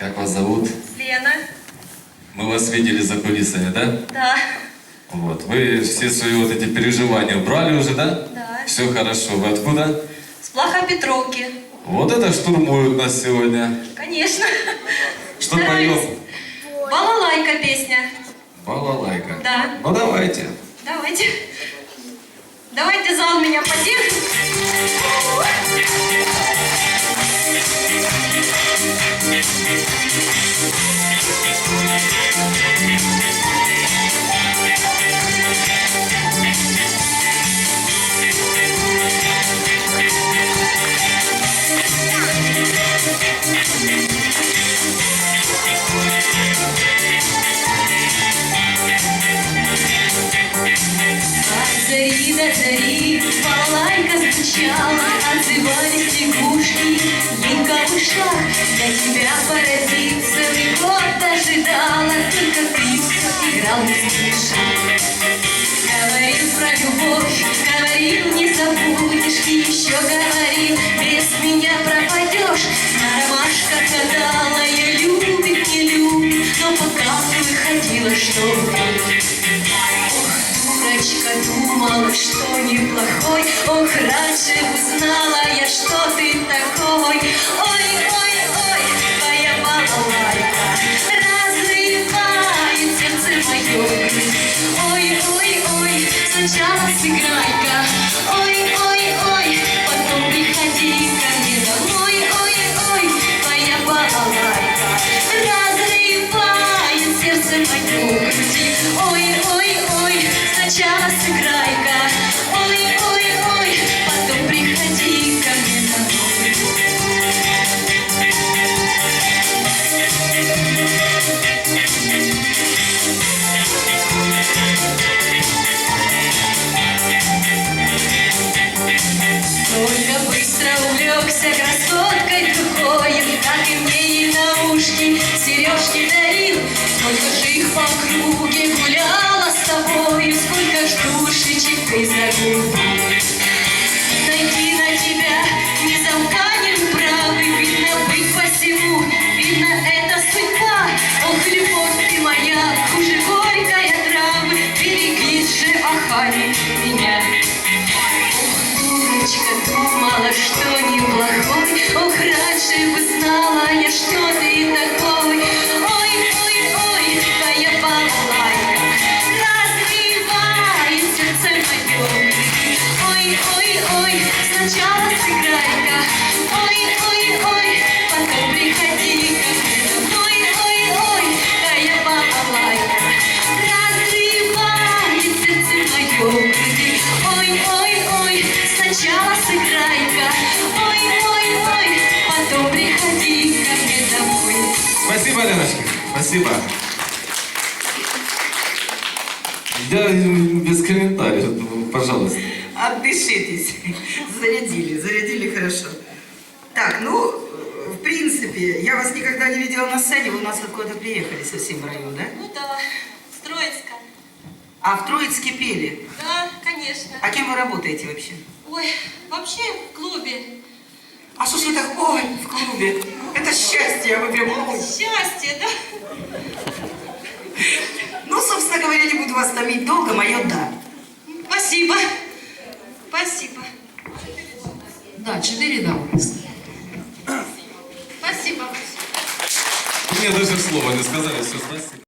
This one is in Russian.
Как вас зовут? Лена. Мы вас видели за кулисами, да? Да. Вот. Вы все свои вот эти переживания убрали уже, да? Да. Все хорошо. Вы откуда? С Плохопетровки. Вот это штурмуют нас сегодня. Конечно. Что Стараюсь. поем? Балалайка песня. Балалайка. Да. Ну давайте. Давайте. Давайте зал меня поддержит. Зари балалайка звучала, Отзывались лягушки, Ленка ушла, Для тебя поразит, целый год ожидала, Только ты играл не спеша. Говорил про любовь, говорил, не забудешь, И еще говорил, неплохой Ох, раньше узнала я, что ты такой. Ой, ой, ой, дарил. Сколько же их по круге гуляла с тобой, Сколько ж душечек ты. Найти на тебя ни замка, ни управы, Видно быть посему, видно это судьба. Ох, любовь ты моя, хуже горькая травы, Берегись же, охани меня. Дурочка думала, что неплохой Ох, раньше бы знала я, что ты Спасибо, Леночка. Спасибо. Я без комментариев, пожалуйста. Отдышитесь. Зарядили, зарядили хорошо. Так, ну, в принципе, я вас никогда не видела на сцене, вы у нас откуда-то приехали совсем в район, да? Ну да, Строицка А в Троицке пели. Да, конечно А кем вы работаете вообще? Ой, вообще в клубе А что ж вы так, ой, в клубе? Это счастье, вы прям, ой. Счастье, да? Ну, собственно говоря, не буду вас томить долго, мое да. Спасибо Спасибо Да, четыре да у нас. Спасибо Мне даже слова не сказали, все, спасибо.